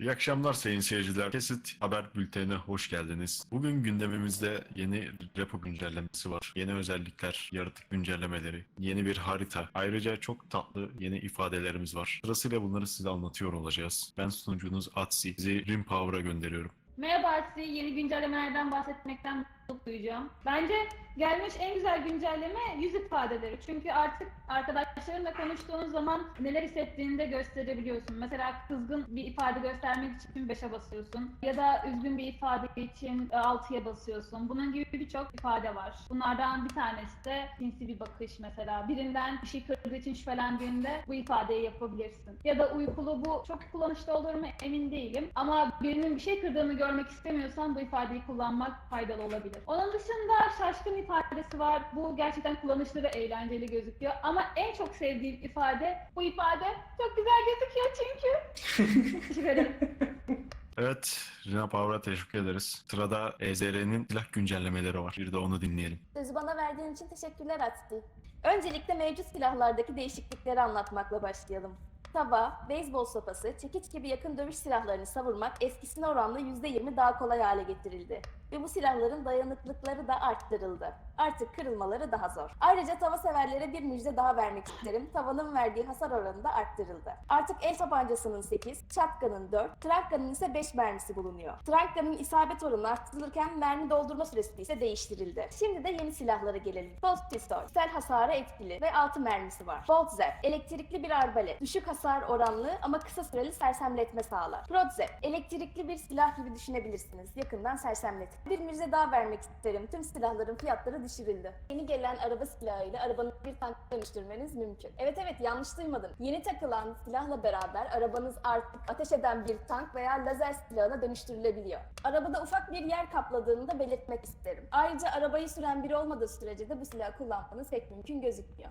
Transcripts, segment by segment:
İyi akşamlar sayın seyirciler. Kesit Haber Bülteni'ne hoş geldiniz. Bugün gündemimizde yeni repo güncellemesi var. Yeni özellikler, yaratık güncellemeleri, yeni bir harita. Ayrıca çok tatlı yeni ifadelerimiz var. Sırasıyla bunları size anlatıyor olacağız. Ben sunucunuz Atsi. Sizi Rim Power'a gönderiyorum. Merhaba Aslı, yeni güncellemelerden bahsetmekten duyacağım. Bence gelmiş en güzel güncelleme yüz ifadeleri. Çünkü artık arkadaşlarınla konuştuğun zaman neler hissettiğini de gösterebiliyorsun. Mesela kızgın bir ifade göstermek için 5'e basıyorsun. Ya da üzgün bir ifade için 6'ya basıyorsun. Bunun gibi birçok ifade var. Bunlardan bir tanesi de sinsi bir bakış mesela. Birinden bir şey kırdığı için şüphelendiğinde bu ifadeyi yapabilirsin. Ya da uykulu bu çok kullanışlı olur mu emin değilim. Ama birinin bir şey kırdığını görmek istemiyorsan bu ifadeyi kullanmak faydalı olabilir. Onun dışında şaşkın ifadesi var. Bu gerçekten kullanışlı ve eğlenceli gözüküyor. Ama en çok sevdiğim ifade bu ifade çok güzel gözüküyor çünkü. Teşekkür ederim. Evet, Rina Power'a teşekkür ederiz. Sırada EZR'nin silah güncellemeleri var. Bir de onu dinleyelim. Sözü bana verdiğin için teşekkürler Atsi. Öncelikle mevcut silahlardaki değişiklikleri anlatmakla başlayalım. Tava, beyzbol sopası, çekiç gibi yakın dövüş silahlarını savurmak eskisine oranla %20 daha kolay hale getirildi. Ve bu silahların dayanıklıkları da arttırıldı. Artık kırılmaları daha zor. Ayrıca tava severlere bir müjde daha vermek isterim. Tavanın verdiği hasar oranı da arttırıldı. Artık el tabancasının 8, shotgun'ın 4, tranka'nın ise 5 mermisi bulunuyor. Tranka'nın isabet oranı arttırılırken mermi doldurma süresi ise değiştirildi. Şimdi de yeni silahlara gelelim. Bolt pistol, sel hasarı etkili ve 6 mermisi var. Bolt zap, elektrikli bir arbalet, düşük hasar oranlı ama kısa süreli sersemletme sağlar. Prot zap, elektrikli bir silah gibi düşünebilirsiniz. Yakından sersemletin. Bir müjde daha vermek isterim. Tüm silahların fiyatları düşürüldü. Yeni gelen araba silahıyla arabanı bir tank dönüştürmeniz mümkün. Evet evet yanlış duymadın. Yeni takılan silahla beraber arabanız artık ateş eden bir tank veya lazer silahına dönüştürülebiliyor. Arabada ufak bir yer kapladığını da belirtmek isterim. Ayrıca arabayı süren biri olmadığı sürece de bu silahı kullanmanız pek mümkün gözükmüyor.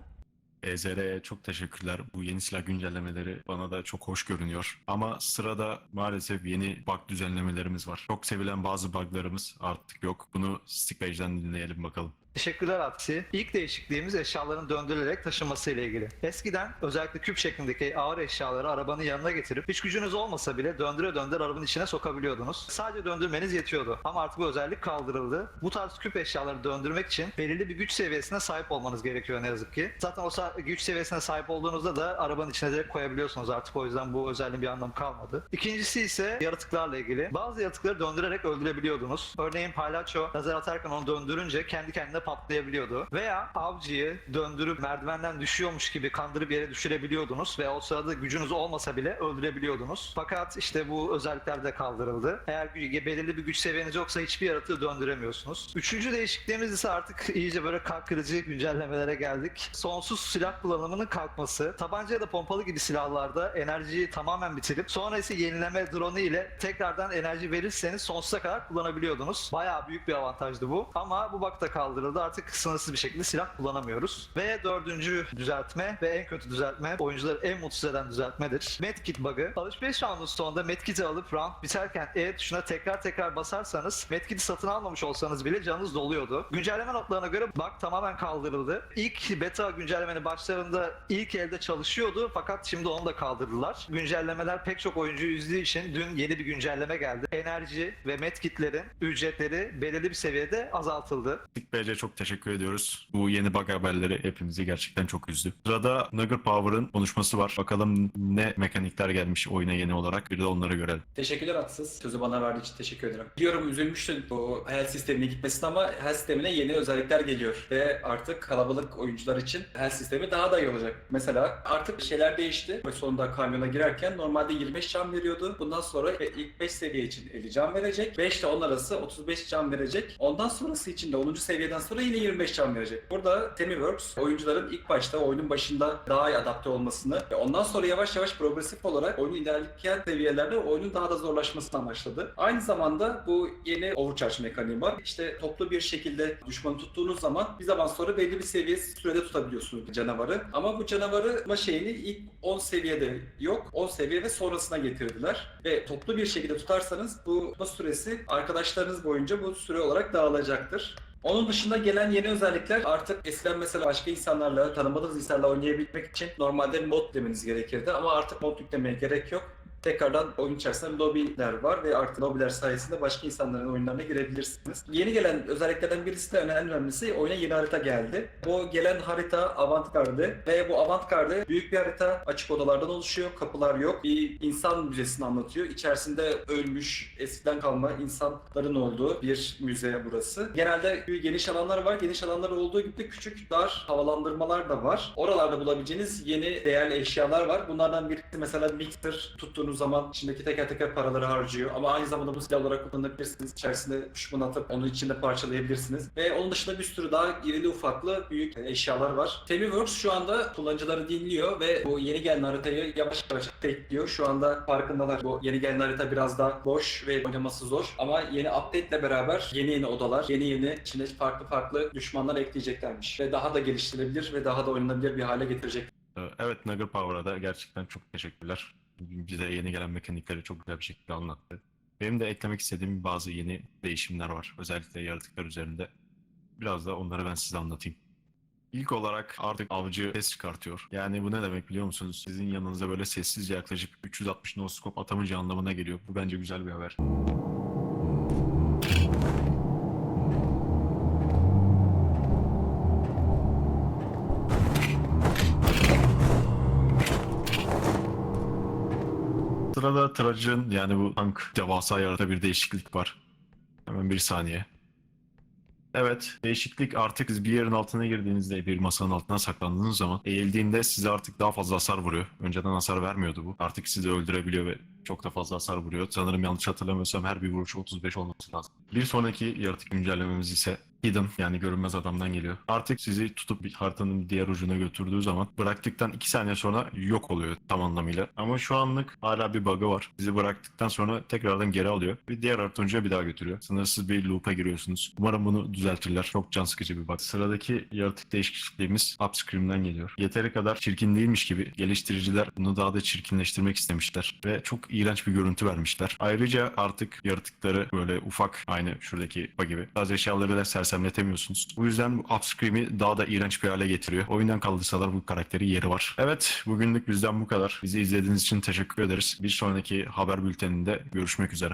EZR'ye çok teşekkürler. Bu yeni silah güncellemeleri bana da çok hoş görünüyor. Ama sırada maalesef yeni bug düzenlemelerimiz var. Çok sevilen bazı buglarımız artık yok. Bunu Stickpage'den dinleyelim bakalım. Teşekkürler Atsi. İlk değişikliğimiz eşyaların döndürülerek taşınması ile ilgili. Eskiden özellikle küp şeklindeki ağır eşyaları arabanın yanına getirip hiç gücünüz olmasa bile döndüre döndüre arabanın içine sokabiliyordunuz. Sadece döndürmeniz yetiyordu. Ama artık bu özellik kaldırıldı. Bu tarz küp eşyaları döndürmek için belirli bir güç seviyesine sahip olmanız gerekiyor ne yazık ki. Zaten o güç seviyesine sahip olduğunuzda da arabanın içine direkt koyabiliyorsunuz artık. O yüzden bu özelliğin bir anlamı kalmadı. İkincisi ise yaratıklarla ilgili. Bazı yaratıkları döndürerek öldürebiliyordunuz. Örneğin palyaço lazer atarken onu döndürünce kendi kendine patlayabiliyordu. Veya avcıyı döndürüp merdivenden düşüyormuş gibi kandırıp yere düşürebiliyordunuz ve o sırada gücünüz olmasa bile öldürebiliyordunuz. Fakat işte bu özellikler de kaldırıldı. Eğer belirli bir güç seviyeniz yoksa hiçbir yaratığı döndüremiyorsunuz. Üçüncü değişikliğimiz ise artık iyice böyle kalp kırıcı güncellemelere geldik. Sonsuz silah kullanımının kalkması. Tabanca ya da pompalı gibi silahlarda enerjiyi tamamen bitirip sonra ise yenileme drone'u ile tekrardan enerji verirseniz sonsuza kadar kullanabiliyordunuz. Bayağı büyük bir avantajdı bu. Ama bu bug da kaldırıldı. Artık sınırsız bir şekilde silah kullanamıyoruz. Ve dördüncü düzeltme ve en kötü düzeltme oyuncuları en mutsuz eden düzeltmedir. Medkit bug'ı. Alışveriş roundun sonunda medkit'i alıp round biterken E tuşuna tekrar tekrar basarsanız medkit'i satın almamış olsanız bile canınız doluyordu. Güncelleme notlarına göre bug tamamen kaldırıldı. İlk beta güncellemenin başlarında ilk elde çalışıyordu fakat şimdi onu da kaldırdılar. Güncellemeler pek çok oyuncuyu üzdüğü için dün yeni bir güncelleme geldi. Enerji ve medkitlerin ücretleri belirli bir seviyede azaltıldı. Stickpage'e çok teşekkür ediyoruz. Bu yeni bug haberleri hepimizi gerçekten çok üzdü. Sırada Nugger Power'ın konuşması var. Bakalım ne mekanikler gelmiş oyuna yeni olarak. Bir de onları görelim. Teşekkürler Atsız. Sözü bana verdiği için teşekkür ederim. Biliyorum üzülmüştün bu health sistemine gitmesine ama health sistemine yeni özellikler geliyor. Ve artık kalabalık oyuncular için health sistemi daha da iyi olacak. Mesela artık şeyler değişti. Sonunda kamyona girerken normalde 25 can veriyordu. Bundan sonra ilk 5 seviye için 50 can verecek. 5 ile 10 arası 35 can verecek. Ondan sonrası için de 10. seviyeden sonra yine 25 can verecek. Burada Temiworks oyuncuların ilk başta oyunun başında daha iyi adapte olmasını ve ondan sonra yavaş yavaş progresif olarak oyunun ilerleyen seviyelerde oyunun daha da zorlaşmasını amaçladı. Aynı zamanda bu yeni overcharge mekaniği var. İşte toplu bir şekilde düşmanı tuttuğunuz zaman bir zaman sonra belli bir seviye sürede tutabiliyorsunuz canavarı. Ama bu canavarı şeyini ilk 10 seviyede yok. 10 seviye ve sonrasına getirdiler. Ve toplu bir şekilde tutarsanız bu tutma süresi arkadaşlarınız boyunca bu süre olarak dağılacaktır. Onun dışında gelen yeni özellikler artık eskiden mesela başka insanlarla, tanımadığınız insanlarla oynayabilmek için normalde mod demeniz gerekirdi ama artık mod yüklemeye gerek yok. Tekrardan oyun içerisinde lobiler var ve artık lobiler sayesinde başka insanların oyunlarına girebilirsiniz. Yeni gelen özelliklerden birisi de en önemlisi oyuna yeni harita geldi. Bu gelen harita Avantgarde ve bu Avantgarde büyük bir harita açık odalardan oluşuyor. Kapılar yok. Bir insan müzesini anlatıyor. İçerisinde ölmüş, eskiden kalma insanların olduğu bir müze burası. Genelde geniş alanlar var. Geniş alanlar olduğu gibi de küçük dar havalandırmalar da var. Oralarda bulabileceğiniz yeni değerli eşyalar var. Bunlardan birisi mesela mixer tuttuğunuz zaman içindeki teker teker paraları harcıyor. Ama aynı zamanda bu silah olarak kullanabilirsiniz. İçerisinde düşman atıp onu içinde parçalayabilirsiniz. Ve onun dışında bir sürü daha irili ufaklı büyük eşyalar var. Femiworks şu anda kullanıcıları dinliyor ve bu yeni gelen haritayı yavaş yavaş tekliyor. Şu anda farkındalar. Bu yeni gelen harita biraz daha boş ve oynaması zor. Ama yeni update ile beraber yeni yeni odalar, yeni yeni içine farklı farklı düşmanlar ekleyeceklermiş. Ve daha da geliştirilebilir ve daha da oynanabilir bir hale getirecek. Evet Nugger Power'a da gerçekten çok teşekkürler. Bize yeni gelen mekanikleri çok güzel bir şekilde anlattı. Benim de eklemek istediğim bazı yeni değişimler var. Özellikle yaratıklar üzerinde. Biraz da onları ben size anlatayım. İlk olarak artık avcı ses çıkartıyor. Yani bu ne demek biliyor musunuz? Sizin yanınıza böyle sessizce yaklaşıp 360 noskop atamayacağı anlamına geliyor. Bu bence güzel bir haber. Sırada Traj'ın yani bu tank devasa yarata bir değişiklik var. Hemen bir saniye. Evet, değişiklik artık bir yerin altına girdiğinizde bir masanın altına saklandığınız zaman eğildiğinde size artık daha fazla hasar vuruyor. Önceden hasar vermiyordu bu. Artık sizi öldürebiliyor ve çok da fazla hasar vuruyor. Sanırım yanlış hatırlamıyorsam her bir vuruş 35 olması lazım. Bir sonraki yaratık güncellememiz ise Hidden yani görünmez adamdan geliyor. Artık sizi tutup bir haritanın diğer ucuna götürdüğü zaman bıraktıktan 2 saniye sonra yok oluyor tam anlamıyla. Ama şu anlık hala bir bug'ı var. Sizi bıraktıktan sonra tekrardan geri alıyor ve diğer harita bir daha götürüyor. Sınırsız bir loop'a giriyorsunuz. Umarım bunu düzeltirler. Çok can sıkıcı bir bug. Sıradaki yaratık değişikliğimiz Upscream'den geliyor. Yeteri kadar çirkin değilmiş gibi geliştiriciler bunu daha da çirkinleştirmek istemişler ve çok iğrenç bir görüntü vermişler. Ayrıca artık yaratıkları böyle ufak aynı şuradaki bug gibi bazı eşyaları da sersemletemiyorsunuz. Bu yüzden Upscream'i daha da iğrenç bir hale getiriyor. Oyundan kaldırsalar bu karakteri yeri var. Evet bugünlük bizden bu kadar. Bizi izlediğiniz için teşekkür ederiz. Bir sonraki haber bülteninde görüşmek üzere.